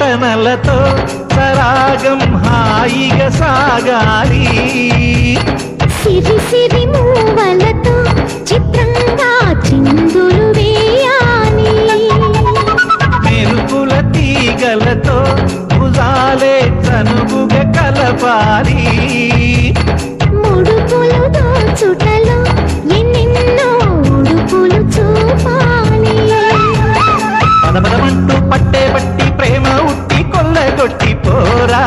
నటనలతో సరాగం హాయిగ సాగాలి. సిరి సిరి మూవలతో చిత్రంగా చిందులు వేయాలి. మెరుపుల తీగలతో భుజాలే తనుగుగ కలపాలి. ముడుపులు దోచుటలో ఎన్నెన్నో ఉడుపులు చూపాలి. పదపదమంటూ పట్టే కొట్టిపోరా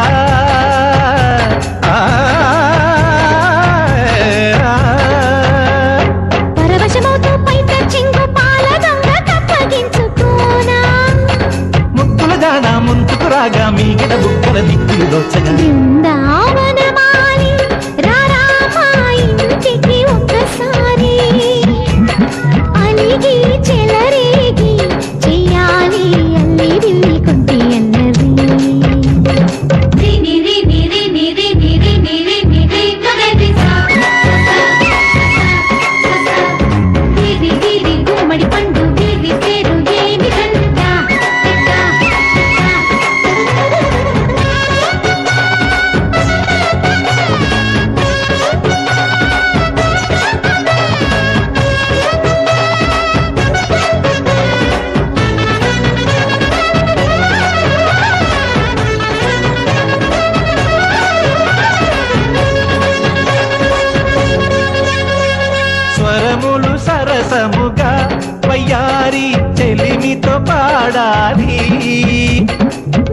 పాడాలి.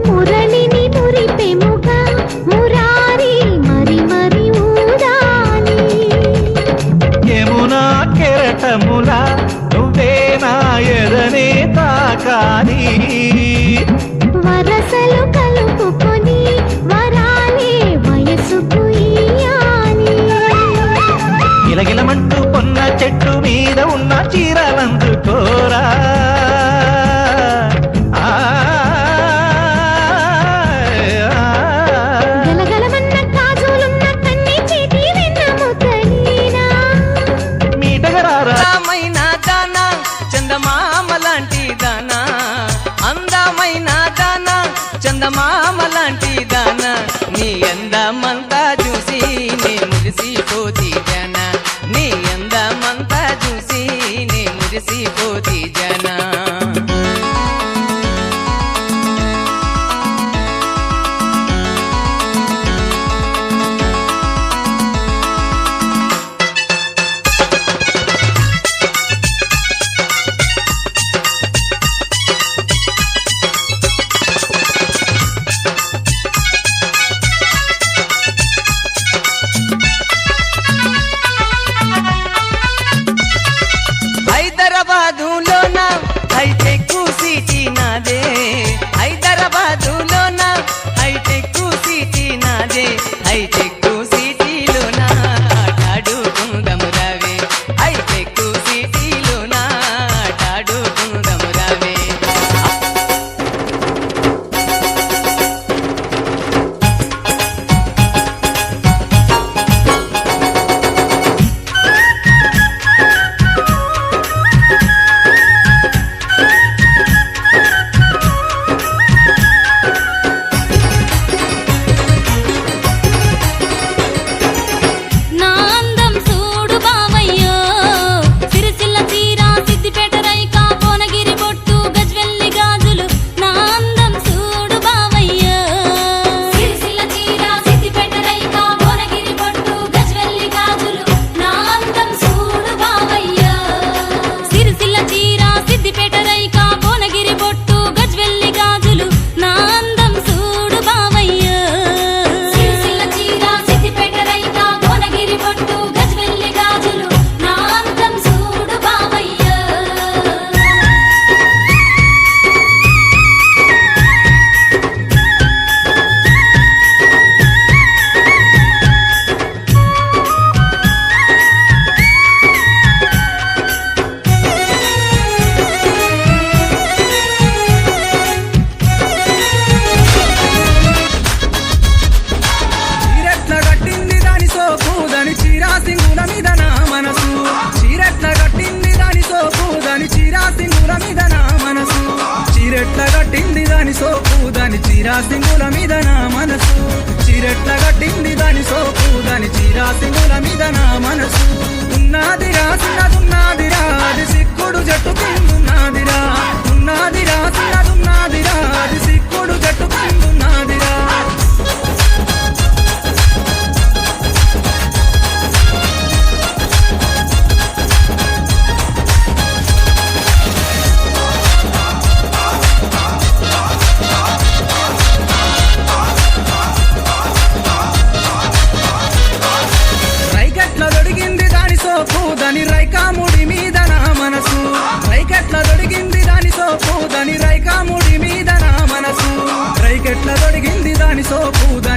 మురళిని మురిపెముగా మురారి మరి మరి ఊరాలి యమునా కెరటములా నువ్వే నా ఎదనే తాకాలి. వరసలు కలుపుకొని వరాలే వయసుకు గిలగిలమంటూ పొన్న చెట్టు మీద ఉన్న చీరలందుకో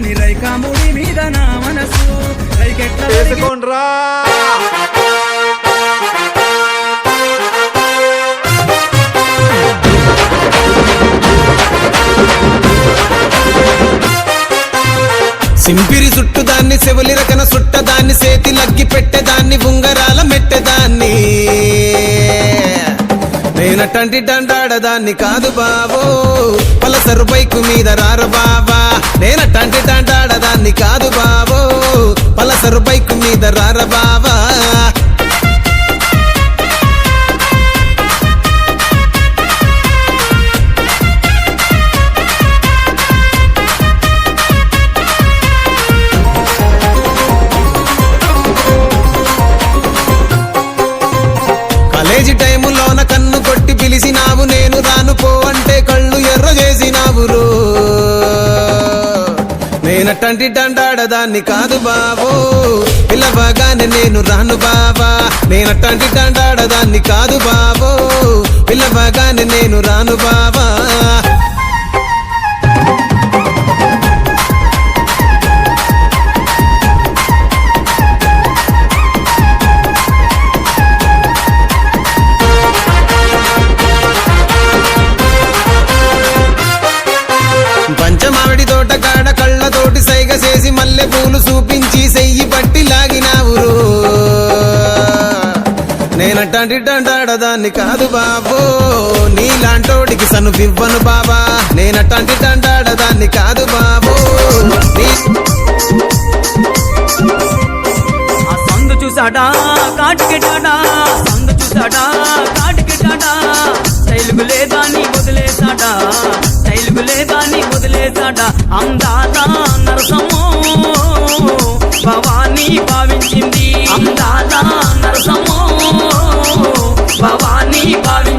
సోపు రైకాముడి మీద నా మనసు. రైకెట్ల సింపిరి చుట్టు దాన్ని సెవలి రకన సుట్ట దాన్ని సేతి లగ్గి పెట్టేదాన్ని ఉంగరాల మెట్టెదాన్ని నేనటంటి దండాడదాన్ని కాదు బావో. పలసరు బైకు మీద రారు బావా. నేనటంటి డండాడదాన్ని కాదు బావో. పలసరు బైక్ మీద రార బావా. నేనటంటి డండాడదాన్ని కాదు బాబు. పిల్లవగానే నేను రాను బాబా. నేనటంటి డండాడదాన్ని కాదు బాబు. పిల్లవగానే నేను రాను బాబా. నేనట్టంటి డండాడదాన్ని కాదు బాబో. నీలాంటోడికి సను ఇవ్వను బాబా నేనట్టంటి కాదు బాబో. నీ సందు చూసాడా కాటికెట్టాడా సందు చూసాడా కాటికెట్టాడా స్టైల్కు లేదా నీ వదిలేసాడా స్టైల్కు లేదా నీ వదిలేసాడా అందాల నరసము. భవానీ భావించింది. అందాల నరసము. భవానీ భావించింది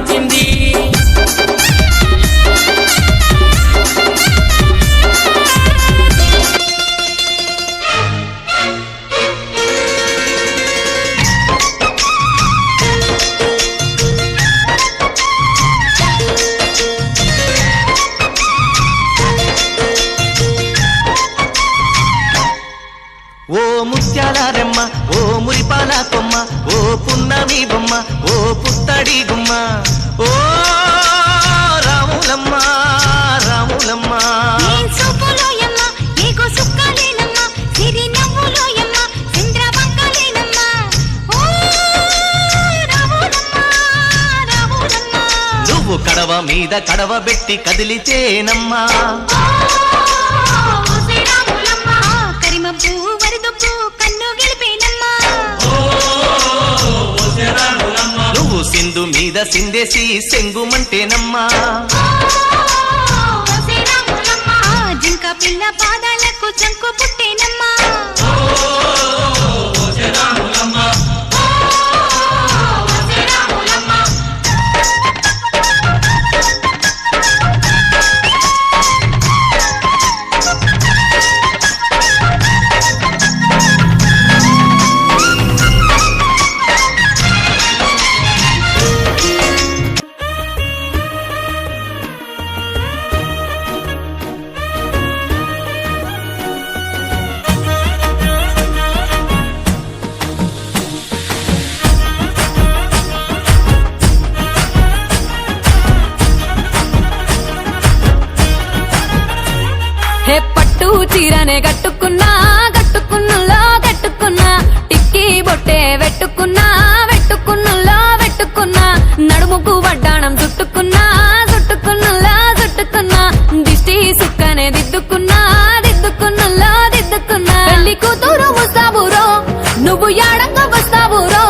నువ్వు కడవ మీద కడవ పెట్టి కదిలితేనమ్మా. నువ్వు సింధు మీద సిందేసి సెంగుమంటేనమ్మా. జింక పిల్ల పాదాలకు చంకు పుట్టేనమ్మా. పెట్టుకున్నా పెట్టుకున్నులా పెట్టుకున్నా. నడుముకు వడ్డాణం చుట్టుకున్నా చుట్టుకున్నులా చుట్టుకున్నా. దిష్టి సుక్కనే దిద్దుకున్నా దిద్దుకున్నులా దిద్దుకున్నా. పెళ్ళి కూతురు వస్తావురో నువ్వు యాడంగ వస్తావురో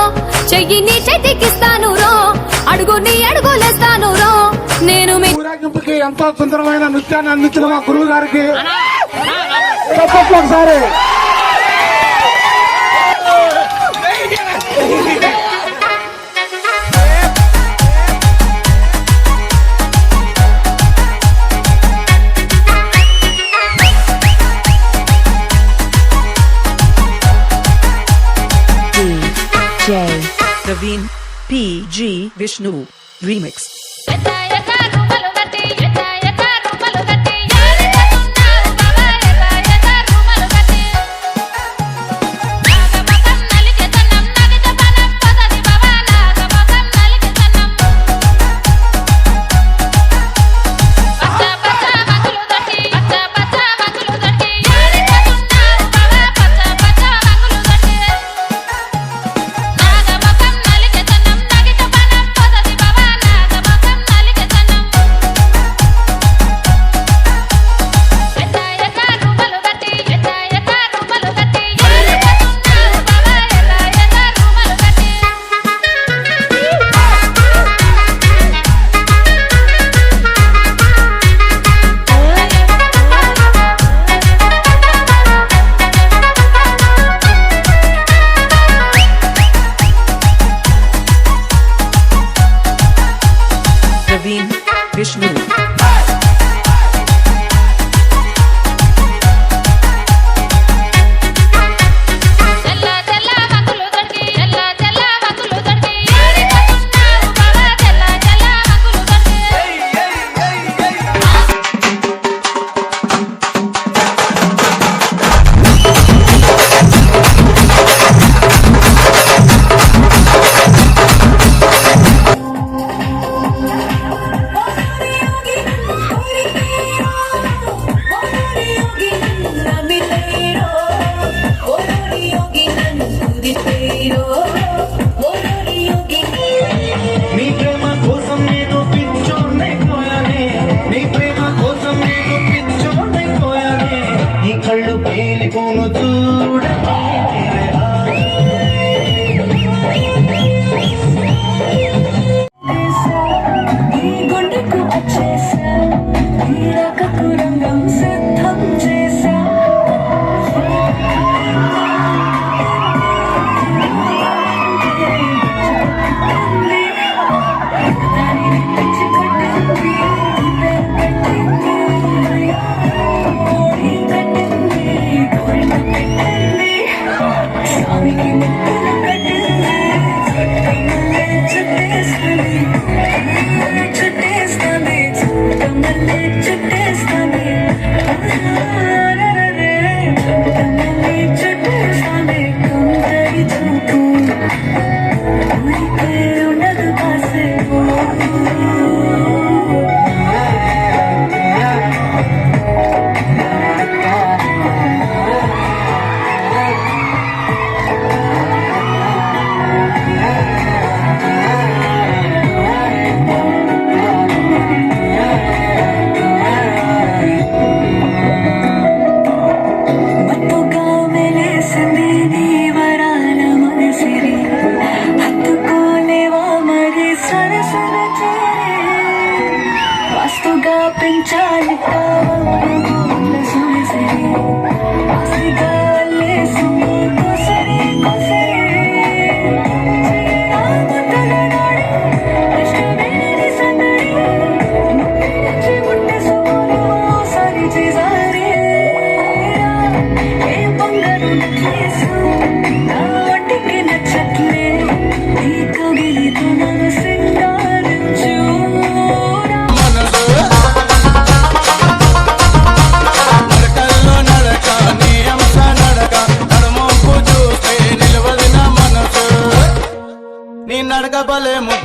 చెయ్యి నీ చేతికిస్తాను రో అడుగు నీ అడుగులేస్తాను రో. నేను మీ ఊరేగింపుకి ఎంతో సుందరమైన నృత్యాన్ని అందించిన మా గురువు గారికి. ఒకసారి. PG Vishnu Remix. వస్తుగా పెంచాలి నీ నడక